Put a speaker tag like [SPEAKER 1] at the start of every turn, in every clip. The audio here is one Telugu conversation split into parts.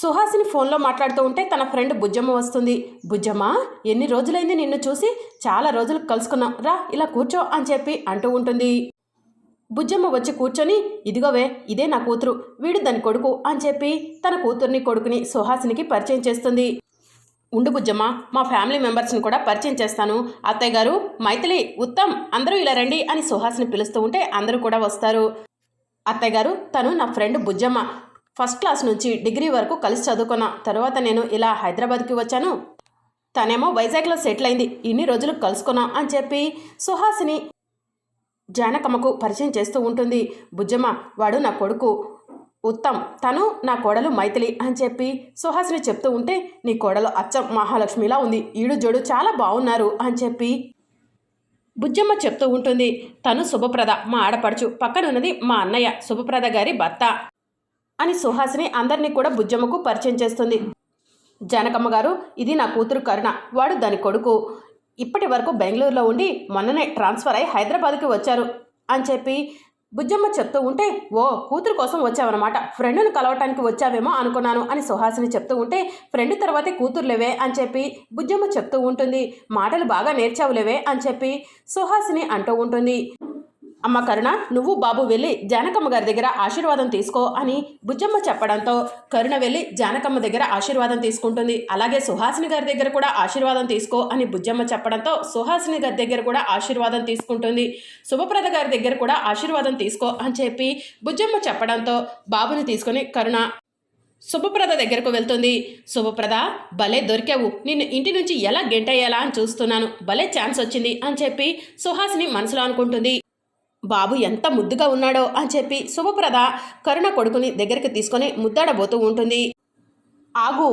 [SPEAKER 1] సుహాసిని ఫోన్లో మాట్లాడుతూ ఉంటే తన ఫ్రెండ్ బుజ్జమ్మ వస్తుంది. బుజ్జమ్మ ఎన్ని రోజులైంది నిన్ను చూసి? చాలా రోజులు కలుసుకున్నాం. రా ఇలా కూర్చో అని చెప్పి అంటూ ఉంటుంది. బుజ్జమ్మ వచ్చి కూర్చొని ఇదిగోవే ఇదే నా కూతురు. వీడు దాని కొడుకు అని చెప్పి తన కూతుర్ని కొడుకుని సుహాసినికి పరిచయం చేస్తుంది. ఉండు బుజ్జమ్మ మా ఫ్యామిలీ మెంబర్స్ని కూడా పరిచయం చేస్తాను. అత్తయ్య గారు మైథిలి ఉత్తమ్ అందరూ ఇలా రండి అని సుహాసిని పిలుస్తూ ఉంటే అందరూ కూడా వస్తారు. అత్తయ్య గారు తను నా ఫ్రెండ్ బుజ్జమ్మ. ఫస్ట్ క్లాస్ నుంచి డిగ్రీ వరకు కలిసి చదువుకున్నా తర్వాత నేను ఇలా హైదరాబాద్కి వచ్చాను. తనేమో వైజాగ్లో సెటిల్ అయింది ఇన్ని రోజులు కలుసుకున్నా అని చెప్పి సుహాసిని జానకమ్మకు పరిచయం చేస్తూ ఉంటుంది. బుజ్జమ్మ వాడు నా కొడుకు. ఉత్తమ్ తను నా కోడలు మైథిలి అని చెప్పి సుహాసిని చెప్తూ ఉంటే నీ కోడలు అచ్చం మహాలక్ష్మిలా ఉంది. ఈడు జోడు చాలా బాగున్నారు అని చెప్పి బుజ్జమ్మ చెప్తూ ఉంటుంది. తను శుభప్రద మా ఆడపడుచు. పక్కనున్నది మా అన్నయ్య శుభప్రద గారి భర్త. అని సుహాసిని అందరినీ కూడా బుజ్జమ్మకు పరిచయం చేస్తుంది. జానకమ్మ గారు ఇది నా కూతురు కరుణ. వాడు దాని కొడుకు. ఇప్పటి వరకు బెంగళూరులో ఉండి మొన్ననే ట్రాన్స్ఫర్ అయి హైదరాబాద్కి వచ్చారు అని చెప్పి బుజ్జమ్మ చెప్తూ ఉంటే ఓ కూతురు కోసం వచ్చావన్నమాట. ఫ్రెండ్ను కలవటానికి వచ్చావేమో అనుకున్నాను అని సుహాసిని చెప్తూ ఉంటే ఫ్రెండ్ తర్వాతే కూతురులేవే అని చెప్పి బుజ్జమ్మ చెప్తూ ఉంటుంది. మాటలు బాగా నేర్చావులేవే అని చెప్పి సుహాసిని అంటూ ఉంటుంది. అమ్మ కరుణ నువ్వు బాబు వెళ్ళి జానకమ్మ గారి దగ్గర ఆశీర్వాదం తీసుకో అని బుజ్జమ్మ చెప్పడంతో కరుణ వెళ్ళి జానకమ్మ దగ్గర ఆశీర్వాదం తీసుకుంటుంది. అలాగే సుహాసిని గారి దగ్గర కూడా ఆశీర్వాదం తీసుకో అని బుజ్జమ్మ చెప్పడంతో సుహాసిని గారి దగ్గర కూడా ఆశీర్వాదం తీసుకుంటుంది. శుభప్రద గారి దగ్గర కూడా ఆశీర్వాదం తీసుకో అని చెప్పి బుజ్జమ్మ చెప్పడంతో బాబుని తీసుకొని కరుణ శుభప్రద దగ్గరకు వెళ్తుంది. శుభప్రద భలే దొరికావు. నిన్ను ఇంటి నుంచి ఎలా గెంటయ్యాలా అని చూస్తున్నాను. భలే ఛాన్స్ వచ్చింది అని చెప్పి సుహాసిని మనసులో అనుకుంటుంది. బాబు ఎంత ముద్దుగా ఉన్నాడో అని చెప్పి శుభప్రద కరుణ కొడుకుని దగ్గరికి తీసుకొని ముద్దాడబోతూ ఉంటుంది. ఆగు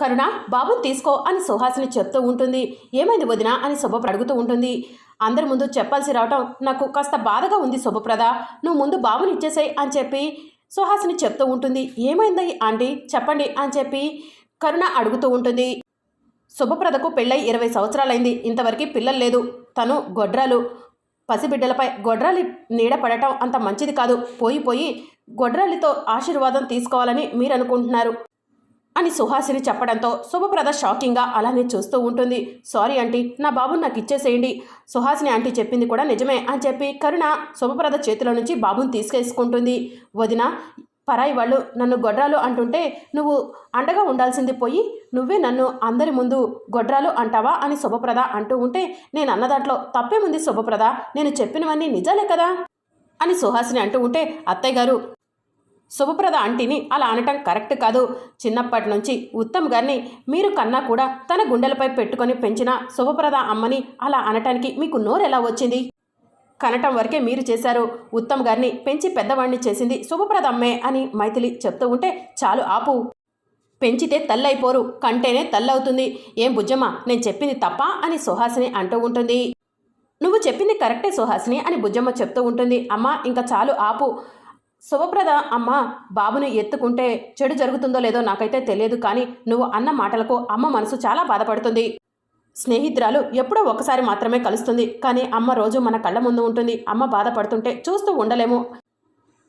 [SPEAKER 1] కరుణ బాబుని తీసుకో అని సుహాసిని చెప్తూ ఉంటుంది. ఏమైంది వదిన అని శుభప్ర అడుగుతూ ఉంటుంది. అందరి ముందు చెప్పాల్సి రావటం నాకు కాస్త బాధగా ఉంది శుభప్రద. నువ్వు ముందు బాబుని ఇచ్చేసాయి అని చెప్పి సుహాసిని చెప్తూ ఉంటుంది. ఏమైంది ఆంటీ? చెప్పండి అని చెప్పి కరుణ అడుగుతూ ఉంటుంది. శుభప్రదకు పెళ్ళై ఇరవై సంవత్సరాలైంది. ఇంతవరకు పిల్లలు లేదు. తను గొడ్రాలు. పసిబిడ్డలపై గొడ్రాలి నీడ పడటం అంత మంచిది కాదు. పోయి పోయి గొడ్రాలితో ఆశీర్వాదం తీసుకోవాలని మీరు అనుకుంటున్నారు అని సుహాసిని చెప్పడంతో శుభప్రద షాకింగ్గా అలానే చూస్తూ ఉంటుంది. సారీ ఆంటీ నా బాబుని నాకు ఇచ్చేసేయండి. సుహాసిని ఆంటీ చెప్పింది కూడా నిజమే అని చెప్పి కరుణ శుభప్రద చేతిలో నుంచి బాబుని తీసుకేసుకుంటుంది. వదిన పరాయి వాళ్ళు నన్ను గొడ్రాలు అంటుంటే నువ్వు అండగా ఉండాల్సింది పోయి నువ్వే నన్ను అందరి ముందు గొడ్రాలు అంటావా అని శుభప్రద అంటూ ఉంటే నేను అన్న దాంట్లో తప్పేముంది శుభప్రద. నేను చెప్పినవన్నీ నిజాలే కదా? అని సుహాసిని అంటూ ఉంటే అత్తయ్య గారు శుభప్రద ఆంటీని అలా అనటం కరెక్ట్ కాదు. చిన్నప్పటి నుంచి ఉత్తమ్ గారిని మీరు కన్నా కూడా తన గుండెలపై పెట్టుకొని పెంచిన శుభప్రద అమ్మని అలా అనటానికి మీకు నోరు ఎలా వచ్చింది? కనటం వరకే మీరు చేశారు. ఉత్తమ్ గారిని పెంచి పెద్దవాణ్ణి చేసింది శుభప్రద అమ్మే అని మైథిలి చెప్తూ ఉంటే చాలు ఆపు. పెంచితే తల్లైపోరు కంటేనే తల్లవుతుంది. ఏం బుజ్జమ్మ నేను చెప్పింది తప్ప అని సుహాసిని అంటూ ఉంటుంది. నువ్వు చెప్పింది కరెక్టే సుహాసిని అని బుజ్జమ్మ చెప్తూ ఉంటుంది. అమ్మ ఇంకా చాలు ఆపు. శుభప్రద అమ్మ బాబుని ఎత్తుకుంటే చెడు జరుగుతుందో లేదో నాకైతే తెలియదు కానీ నువ్వు అన్న మాటలకు అమ్మ మనసు చాలా బాధపడుతుంది. స్నేహితురాలు ఎప్పుడో ఒకసారి మాత్రమే కలుస్తుంది కానీ అమ్మ రోజు మన కళ్ళ ముందు ఉంటుంది. అమ్మ బాధపడుతుంటే చూస్తూ ఉండలేము.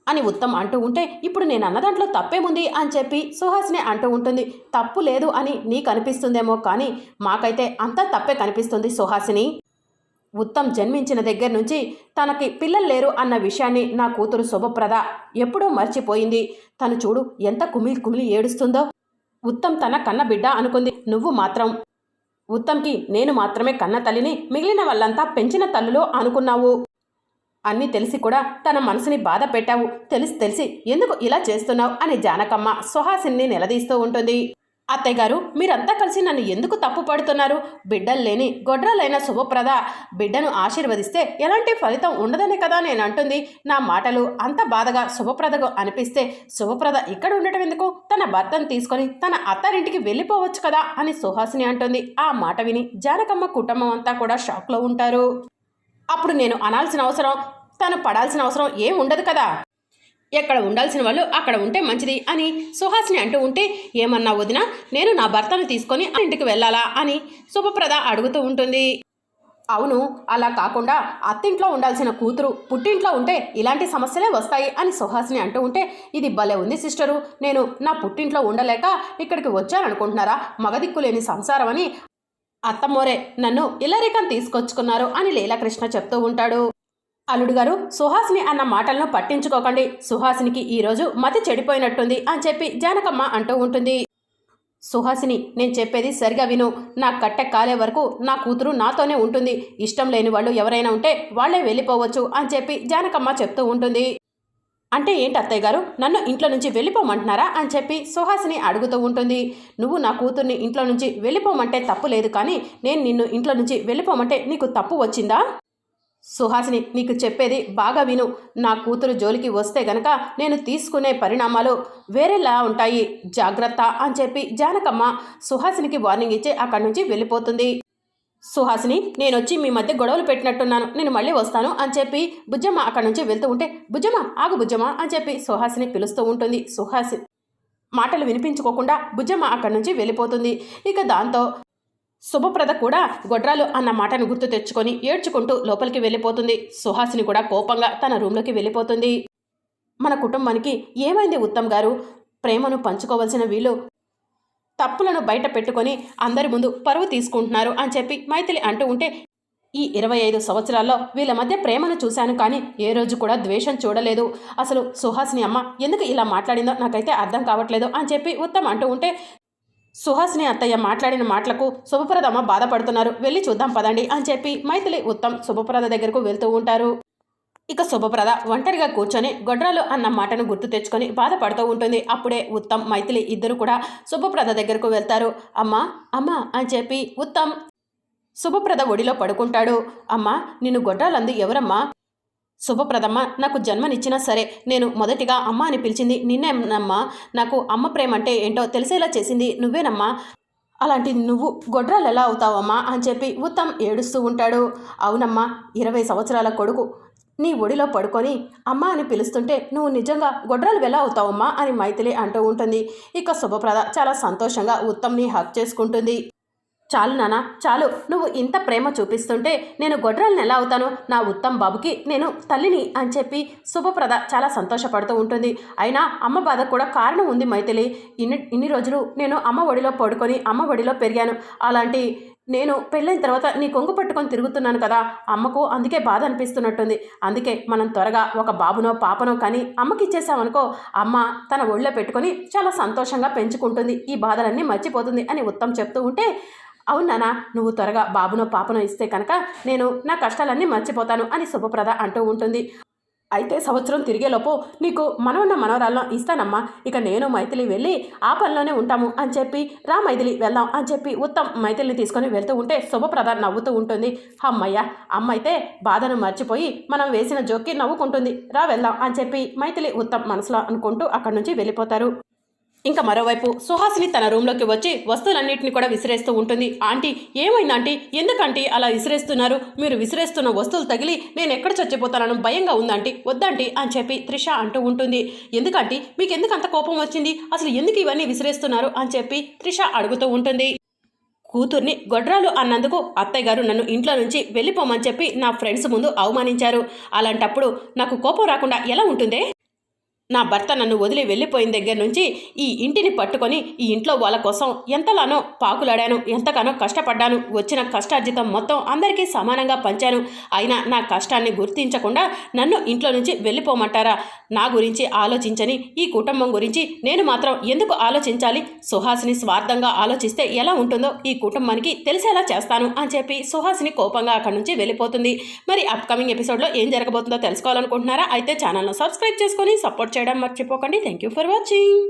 [SPEAKER 1] అని ఉత్తమ్ అంటూ ఉంటే ఇప్పుడు నేను అన్న దాంట్లో తప్పేముంది అని చెప్పి సుహాసిని అంటూ ఉంటుంది. తప్పు లేదు అని నీకు అనిపిస్తుందేమో కానీ మాకైతే అంతా తప్పే కనిపిస్తుంది సుహాసిని. ఉత్తమ్ జన్మించిన దగ్గర నుంచి తనకి పిల్లలు లేరు అన్న విషయాన్ని నా కూతురు శుభప్రద ఎప్పుడూ మర్చిపోయింది. తను చూడు ఎంత కుమిలి కుమిలి ఏడుస్తుందో. ఉత్తమ్ తన కన్న బిడ్డ అనుకుంది నువ్వు మాత్రం ఉత్తమ్కి నేను మాత్రమే కన్న తల్లిని మిగిలిన వాళ్ళంతా పెంచిన తల్లులో అనుకున్నావు. అన్నీ తెలిసి కూడా తన మనసుని బాధ పెట్టావు. తెలిసి తెలిసి ఎందుకు ఇలా చేస్తున్నావు అని జానకమ్మ సుహాసిని నిలదీస్తూ ఉంటుంది. అత్తయ్య గారు మీరంతా కలిసి నన్ను ఎందుకు తప్పు పడుతున్నారు? బిడ్డలు లేని గొడ్రాలైన శుభప్రద బిడ్డను ఆశీర్వదిస్తే ఎలాంటి ఫలితం ఉండదనే కదా నేను అంటుంది. నా మాటలు అంత బాధగా శుభప్రదకు అనిపిస్తే శుభప్రద ఇక్కడ ఉండటం ఎందుకు? తన భర్తను తీసుకొని తన అత్తారింటికి వెళ్ళిపోవచ్చు కదా అని సుహాసిని అంటుంది. ఆ మాట విని జానకమ్మ కుటుంబం అంతా కూడా షాక్లో ఉంటారు. అప్పుడు నేను అనాల్సిన అవసరం తను పడాల్సిన అవసరం ఏం ఉండదు కదా. ఎక్కడ ఉండాల్సిన వాళ్ళు అక్కడ ఉంటే మంచిది అని సుహాసిని అంటూ ఉంటే ఏమన్నా వదినా నేను నా భర్తను తీసుకొని ఆ ఇంటికి వెళ్ళాలా అని శుభప్రద అడుగుతూ ఉంటుంది. అవును అలా కాకుండా అత్తింట్లో ఉండాల్సిన కూతురు పుట్టింట్లో ఉంటే ఇలాంటి సమస్యలే వస్తాయి అని సుహాసిని అంటూ ఉంటే ఇది భలే ఉంది సిస్టరు నేను నా పుట్టింట్లో ఉండలేక ఇక్కడికి వచ్చాననుకుంటున్నారా? మగదిక్కు లేని సంసారం అని అత్తమ్మోరే నన్ను ఇల్లరికం తీసుకొచ్చుకున్నారు అని లీలాకృష్ణ చెప్తూ ఉంటాడు. అల్లుడు గారు సుహాసిని అన్న మాటలను పట్టించుకోకండి. సుహాసినికి ఈరోజు మతి చెడిపోయినట్టుంది అని చెప్పి జానకమ్మ అంటూ ఉంటుంది. సుహాసిని నేను చెప్పేది సరిగా విను. నా కట్టె కాలే వరకు నా కూతురు నాతోనే ఉంటుంది. ఇష్టం లేని వాళ్ళు ఎవరైనా ఉంటే వాళ్ళే వెళ్ళిపోవచ్చు అని చెప్పి జానకమ్మ చెప్తూ ఉంటుంది. అంటే ఏంటి అత్తయ్య గారు? నన్ను ఇంట్లో నుంచి వెళ్ళిపోమంటున్నారా అని చెప్పి సుహాసిని అడుగుతూ ఉంటుంది. నువ్వు నా కూతుర్ని ఇంట్లో నుంచి వెళ్ళిపోమంటే తప్పు లేదు కానీ నేను నిన్ను ఇంట్లో నుంచి వెళ్ళిపోమంటే నీకు తప్పు వచ్చిందా? సుహాసిని నీకు చెప్పేది బాగా విను. నా కూతురు జోలికి వస్తే గనక నేను తీసుకునే పరిణామాలు వేరేలా ఉంటాయి. జాగ్రత్త అని చెప్పి జానకమ్మ సుహాసినికి వార్నింగ్ ఇచ్చి అక్కడి నుంచి వెళ్ళిపోతుంది. సుహాసిని నేను వచ్చి మీ మధ్య గొడవలు పెట్టినట్టున్నాను. నేను మళ్ళీ వస్తాను అని చెప్పి బుజ్జమ్మ అక్కడి నుంచి వెళ్తూ ఉంటే బుజ్జమ్మ ఆగు బుజ్జమ్మ అని చెప్పి సుహాసిని పిలుస్తూ ఉంటుంది. సుహాసి మాటలు వినిపించుకోకుండా బుజ్జమ్మ అక్కడి నుంచి వెళ్ళిపోతుంది. ఇక దాంతో శుభప్రద కూడా గొడ్రాలు అన్న మాటను గుర్తు తెచ్చుకొని ఏడ్చుకుంటూ లోపలికి వెళ్ళిపోతుంది. సుహాసిని కూడా కోపంగా తన రూమ్లోకి వెళ్ళిపోతుంది. మన కుటుంబానికి ఏమైంది ఉత్తమ్ గారు? ప్రేమను పంచుకోవలసిన వీళ్ళు తప్పులను బయట పెట్టుకొని అందరి ముందు పరువు తీసుకుంటున్నారు అని చెప్పి మైథిలి అంటూ ఉంటే ఈ ఇరవై ఐదు సంవత్సరాల్లో వీళ్ళ మధ్య ప్రేమను చూశాను కానీ ఏ రోజు కూడా ద్వేషం చూడలేదు. అసలు సుహాసిని అమ్మ ఎందుకు ఇలా మాట్లాడిందో నాకైతే అర్థం కావట్లేదు అని చెప్పి ఉత్తమ్ అంటూ ఉంటే సుహాసిని అత్తయ్య మాట్లాడిన మాటలకు శుభప్రదమ్మ బాధపడుతున్నారు. వెళ్ళి చూద్దాం పదండి అని చెప్పి మైథిలి ఉత్తమ్ శుభప్రద దగ్గరకు వెళ్తూ ఉంటారు. ఇక శుభప్రద ఒంటరిగా కూర్చొని గొడ్రాలు అన్న మాటను గుర్తు తెచ్చుకొని బాధపడుతూ ఉంటుంది. అప్పుడే ఉత్తమ్ మైథిలి ఇద్దరు కూడా శుభప్రద దగ్గరకు వెళ్తారు. అమ్మా అమ్మా అని చెప్పి ఉత్తమ్ శుభప్రద ఒడిలో పడుకుంటాడు. అమ్మా నిన్ను గొడ్రాలందు ఎవరమ్మా? శుభప్రదమ్మ నాకు జన్మనిచ్చినా సరే నేను మొదటిగా అమ్మ అని పిలిచింది నిన్నేనమ్మా. నాకు అమ్మ ప్రేమ అంటే ఏంటో తెలిసేలా చేసింది నువ్వేనమ్మా. అలాంటి నువ్వు గొడ్రాలు ఎలా అవుతావమ్మా? అని చెప్పి ఉత్తమ్ ఏడుస్తూ ఉంటాడు. అవునమ్మా ఇరవై సంవత్సరాల కొడుకు నీ ఒడిలో పడుకొని అమ్మ అని పిలుస్తుంటే నువ్వు నిజంగా గొడ్రాలు ఎలా అవుతావమ్మా అని మైథిలి అంటూ ఉంటుంది. ఇక శుభప్రద చాలా సంతోషంగా ఉత్తమ్ని హక్ చేసుకుంటుంది. చాలు నాన్న చాలు. నువ్వు ఇంత ప్రేమ చూపిస్తుంటే నేను గొడ్రాలను ఎలా అవుతాను? నా ఉత్తమ్ బాబుకి నేను తల్లిని అని చెప్పి శుభప్రద చాలా సంతోషపడుతూ ఉంటుంది. అయినా అమ్మ బాధ కూడా కారణం ఉంది మైథిలి. ఇన్ని ఇన్ని రోజులు నేను అమ్మ ఒడిలో పడుకొని అమ్మ ఒడిలో పెరిగాను. అలాంటి నేను పెళ్ళైన తర్వాత నీ కొంగు పట్టుకొని తిరుగుతున్నాను కదా అమ్మకు అందుకే బాధ అనిపిస్తున్నట్టుంది. అందుకే మనం త్వరగా ఒక బాబునో పాపనో కానీ అమ్మకి ఇచ్చేసామనుకో అమ్మ తన ఒళ్ళో పెట్టుకొని చాలా సంతోషంగా పెంచుకుంటుంది. ఈ బాధలన్నీ మర్చిపోతుంది అని ఉత్తమ్ చెప్తూ ఉంటే అవునానా నువ్వు త్వరగా బాబునో పాపనో ఇస్తే కనుక నేను నా కష్టాలన్నీ మర్చిపోతాను అని శుభప్రద అంటూ ఉంటుంది. అయితే సంవత్సరం తిరిగేలోపు నీకు మనవన్న మనవరాలను ఇస్తానమ్మా. ఇక నేను మైథిలి వెళ్ళి ఆ పనిలోనే ఉంటాము అని చెప్పి రా మైథిలి వెళ్దాం అని చెప్పి ఉత్తమ్ మైథిలిని తీసుకొని వెళ్తూ ఉంటే శుభప్రద నవ్వుతూ ఉంటుంది. అమ్మయ్య అమ్మ అయితే బాధను మర్చిపోయి మనం వేసిన జోక్కి నవ్వుకుంటుంది. రా వెళ్దాం అని చెప్పి మైథిలి ఉత్తమ్ మనసులో అనుకుంటూ అక్కడి నుంచి వెళ్ళిపోతారు. ఇంకా మరోవైపు సుహాసిని తన రూమ్లోకి వచ్చి వస్తువులన్నింటినీ కూడా విసిరేస్తూ ఉంటుంది. ఆంటీ ఏమైందంటీ? ఎందుకంటీ అలా విసిరేస్తున్నారు? మీరు విసిరేస్తున్న వస్తువులు తగిలి నేను ఎక్కడ చచ్చిపోతానని భయంగా ఉందంటీ వద్దంటీ అని చెప్పి త్రిష అంటూ ఉంటుంది. ఎందుకంటే? మీకు ఎందుకు అంత కోపం వచ్చింది? అసలు ఎందుకు ఇవన్నీ విసిరేస్తున్నారు? అని చెప్పి త్రిష అడుగుతూ ఉంటుంది. కూతుర్ని గొడ్రాలు అన్నందుకు అత్తయ్య గారు నన్ను ఇంట్లో నుంచి వెళ్ళిపోమని చెప్పి నా ఫ్రెండ్స్ ముందు అవమానించారు. అలాంటప్పుడు నాకు కోపం రాకుండా ఎలా ఉంటుందే? నా భర్త నన్ను వదిలి వెళ్ళిపోయిన దగ్గర నుంచి ఈ ఇంటిని పట్టుకొని ఈ ఇంట్లో వాళ్ళ కోసం ఎంతలానో పాకులాడాను ఎంతగానో కష్టపడ్డాను వచ్చిన కష్టార్జితం మొత్తం అందరికీ సమానంగా పంచాను. అయినా నా కష్టాన్ని గుర్తించకుండా నన్ను ఇంట్లో నుంచి వెళ్ళిపోమంటారా? నా గురించి ఆలోచించని ఈ కుటుంబం గురించి నేను మాత్రం ఎందుకు ఆలోచించాలి? సుహాసిని స్వార్థంగా ఆలోచిస్తే ఎలా ఉంటుందో ఈ కుటుంబానికి తెలిసేలా చేస్తాను అని చెప్పి సుహాసిని కోపంగా అక్కడి నుంచి వెళ్ళిపోతుంది. మరి అప్కమింగ్ ఎపిసోడ్లో ఏం జరగబోతుందో తెలుసుకోవాలనుకుంటున్నారా? అయితే ఛానల్ను సబ్స్క్రైబ్ చేసుకొని సపోర్ట్ చేయండి. మర్చిపోకండి. Thank you for watching